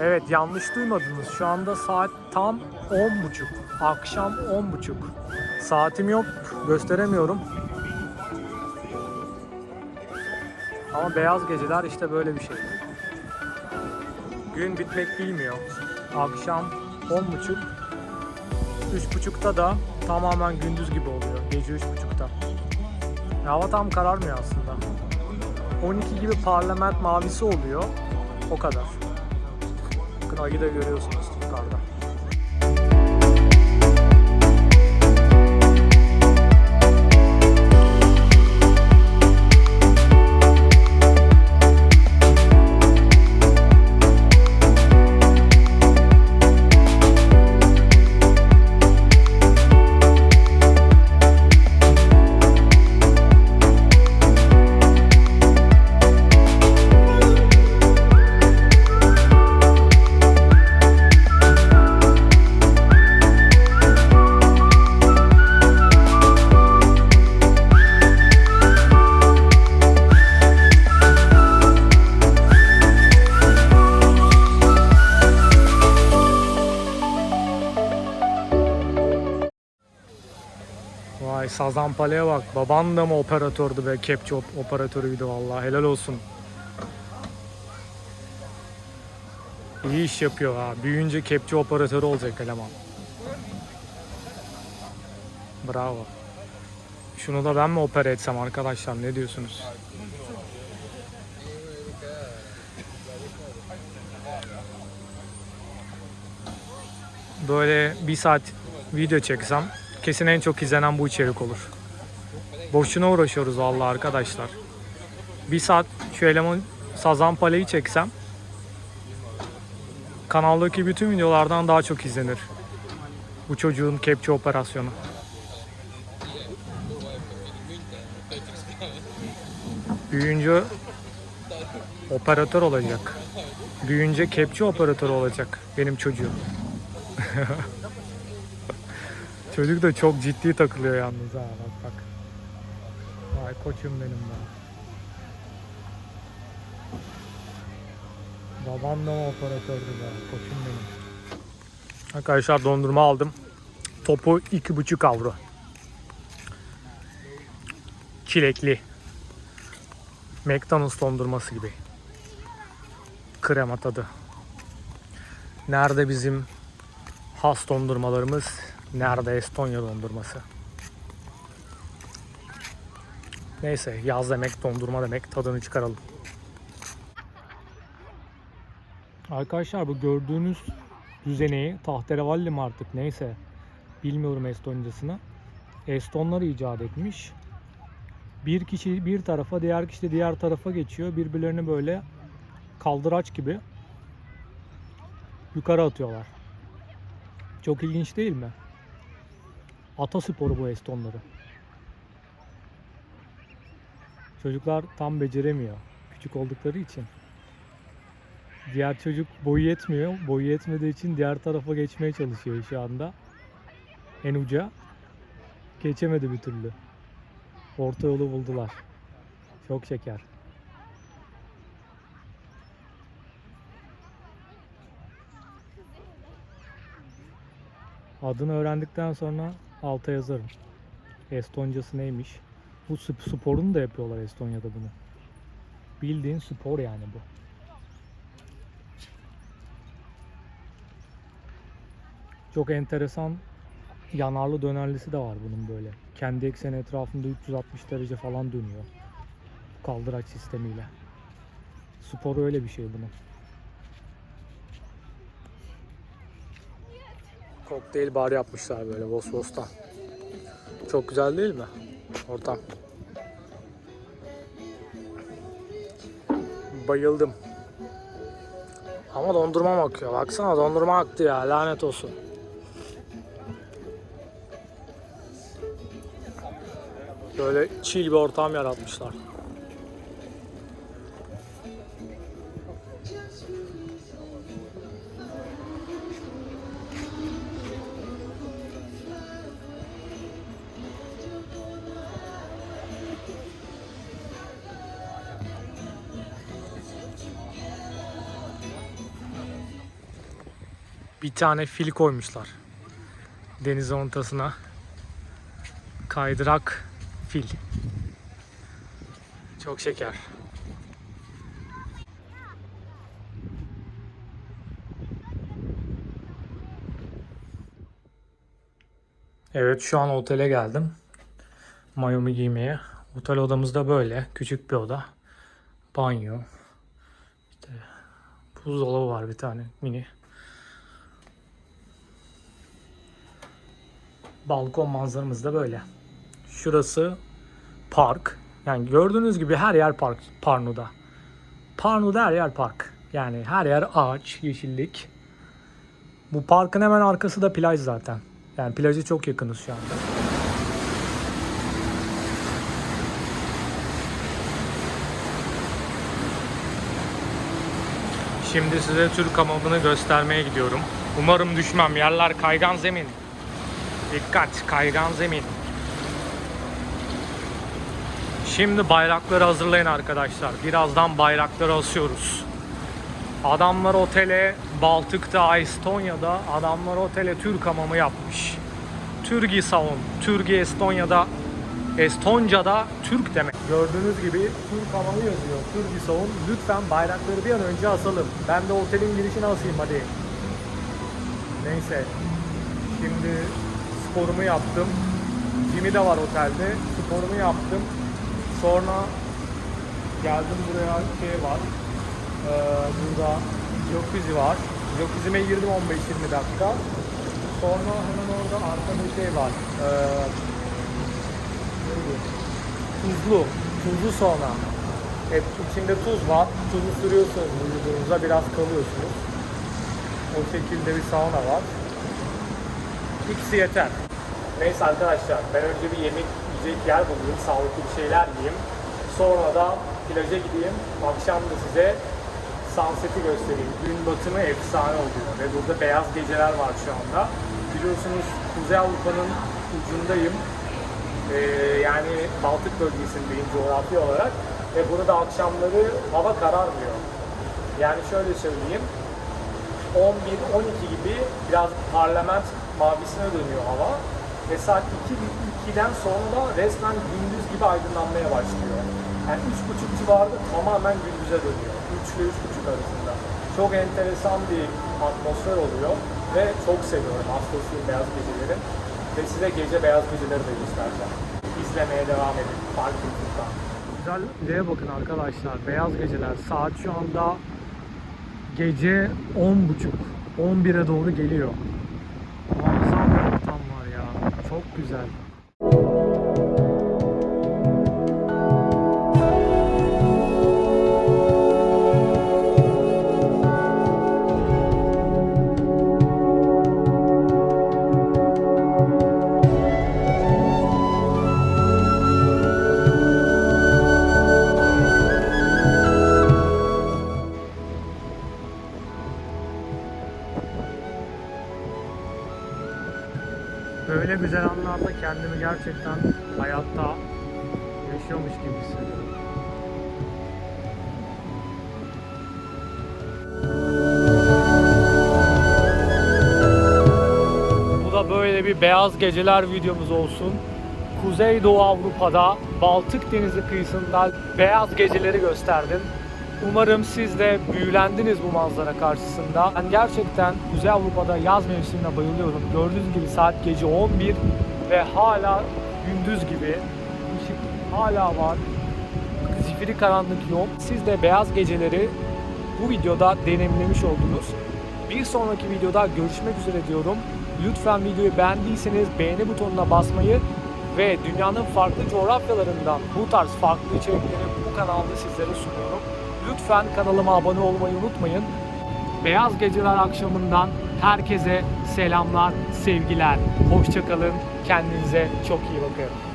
Evet yanlış duymadınız. Şu anda saat tam 10.30. Akşam 10.30. Saatim yok. Gösteremiyorum. Ama beyaz geceler işte böyle bir şey. Gün bitmek bilmiyor. Akşam 10.30. 3.30'da da tamamen gündüz gibi oluyor. Gece 3.30'da. Hava tam kararmıyor aslında. 12 gibi parlament mavisi oluyor. O kadar. Ayı da görüyorsunuz Vay Sazan Pale'ye bak. Baban da mı operatördü be? Kepçe op- operatörüydü vallahi. Helal olsun. İyi iş yapıyor ha. Büyüyünce kepçe operatörü olacak eleman. Bravo. Şunu da ben mi opera etsem arkadaşlar ne diyorsunuz? Böyle bir saat video çeksem kesin en çok izlenen bu içerik olur. Boşuna uğraşıyoruz vallahi arkadaşlar. Bir saat şu eleman Sazan Pale'yi çeksem kanaldaki bütün videolardan daha çok izlenir. Bu çocuğun kepçe operasyonu. Büyüyünce operatör olacak. Büyüyünce kepçe operatörü olacak benim çocuğum. Çocuk da çok ciddi takılıyor yalnız ha bak bak. Vay koçum benim be. Babam da mı operatördü be koçum benim. Arkadaşlar dondurma aldım. Topu 2,5 avro. Çilekli. McDonald's dondurması gibi. Krema tadı. Nerede bizim has dondurmalarımız? Nerede Estonya dondurması? Neyse yaz demek dondurma demek tadını çıkaralım. Arkadaşlar bu gördüğünüz düzeneyi tahterevalli mi artık neyse bilmiyorum Estoncasını. Estonlar icat etmiş. Bir kişi bir tarafa diğer kişi de diğer tarafa geçiyor. Birbirlerini böyle kaldıraç gibi yukarı atıyorlar. Çok ilginç değil mi? Atasporu bu Estonları. Çocuklar tam beceremiyor. Küçük oldukları için. Diğer çocuk boyu yetmiyor. Boyu yetmediği için diğer tarafa geçmeye çalışıyor şu anda. En uca. Geçemedi bir türlü. Orta yolu buldular. Çok şeker. Adını öğrendikten sonra alta yazarım. Estoncası neymiş? Bu sp- sporunu da yapıyorlar Estonya'da bunu. Bildiğin spor yani bu. Çok enteresan yanarlı dönerlisi de var bunun böyle. Kendi ekseni etrafında 360 derece falan dönüyor. Kaldıraç sistemiyle. Sporu öyle bir şey bunun. Kokteyl bar yapmışlar böyle Vosvos'ta. Çok güzel değil mi? Ortam. Bayıldım. Ama dondurma akıyor. Baksana dondurma aktı ya. Lanet olsun. Böyle chill bir ortam yaratmışlar. Bir tane fil koymuşlar. Deniz ortasına. Kaydırak fil. Çok şeker. Evet şu an otele geldim. Mayomu giymeye. Otel odamız da böyle. Küçük bir oda. Banyo. İşte buzdolabı var bir tane mini. Balkon manzaramız da böyle. Şurası park. Yani gördüğünüz gibi her yer park Parnu'da. Parnu'da her yer park. Yani her yer ağaç, yeşillik. Bu parkın hemen arkası da plaj zaten. Yani plaja çok yakınız şu anda. Şimdi size Türk hamamını göstermeye gidiyorum. Umarım düşmem. Yerler kaygan zemin. Dikkat, kaygan zemin. Şimdi bayrakları hazırlayın arkadaşlar. Birazdan bayrakları asıyoruz. Adamlar otele Baltık'ta, Estonya'da adamlar otele Türk hamamı yapmış. Türgi Saun, Türgi Estonya'da, Estonca'da Türk demek. Gördüğünüz gibi Türk hamamı yazıyor. Türgi Saun. Lütfen bayrakları bir an önce asalım. Ben de otelin girişine asayım hadi. Neyse. Şimdi sporumu yaptım. Jimmy de var otelde. Sporumu yaptım. Sonra geldim buraya şey var. Ee, burada jacuzzi var. Jacuzzi'me girdim 15-20 dakika. Sonra hemen orada arkada bir şey var. Ee? Tuzlu. Tuzlu sauna. Hep içinde tuz var. Tuzu sürüyorsunuz vücudunuza biraz kalıyorsunuz. O şekilde bir sauna var. İkisi yeter. Neyse arkadaşlar ben önce bir yemek yiyecek yer bulayım. Sağlıklı bir şeyler yiyeyim. Sonra da plaja gideyim. Akşam da size sunset'i göstereyim. Gün batımı efsane oluyor ve burada beyaz geceler var şu anda. Biliyorsunuz Kuzey Avrupa'nın ucundayım. Ee, yani Baltık bölgesindeyim coğrafi olarak ve burada akşamları hava kararmıyor. Yani şöyle söyleyeyim, 11-12 gibi biraz parlament mavisine dönüyor hava ve saat 2, 2'den sonra da resmen gündüz gibi aydınlanmaya başlıyor. Yani 3.30 civarında tamamen gündüze dönüyor. 3 ile 3.30 arasında. Çok enteresan bir atmosfer oluyor ve çok seviyorum hastasıyım beyaz gecelerin. Ve size gece beyaz geceleri de göstereceğim. İzlemeye devam edin. Fark YouTube'dan. Güzelliğe bakın arkadaşlar. Beyaz geceler. Saat şu anda gece 10.30 11'e doğru geliyor. Muazzam bir ortam var ya. Çok güzel. Güzel anlarda kendimi gerçekten hayatta yaşıyormuş gibi hissediyorum. Bu da böyle bir beyaz geceler videomuz olsun. Kuzeydoğu Avrupa'da Baltık Denizi kıyısında beyaz geceleri gösterdim. Umarım siz de büyülendiniz bu manzara karşısında. Ben gerçekten Kuzey Avrupa'da yaz mevsimine bayılıyorum. Gördüğünüz gibi saat gece 11 ve hala gündüz gibi. Işık hala var. Zifiri karanlık yok. Siz de beyaz geceleri bu videoda deneyimlemiş oldunuz. Bir sonraki videoda görüşmek üzere diyorum. Lütfen videoyu beğendiyseniz beğeni butonuna basmayı ve dünyanın farklı coğrafyalarından bu tarz farklı içerikleri bu kanalda sizlere sunuyorum. Lütfen kanalıma abone olmayı unutmayın. Beyaz Geceler akşamından herkese selamlar, sevgiler. Hoşçakalın. Kendinize çok iyi bakın.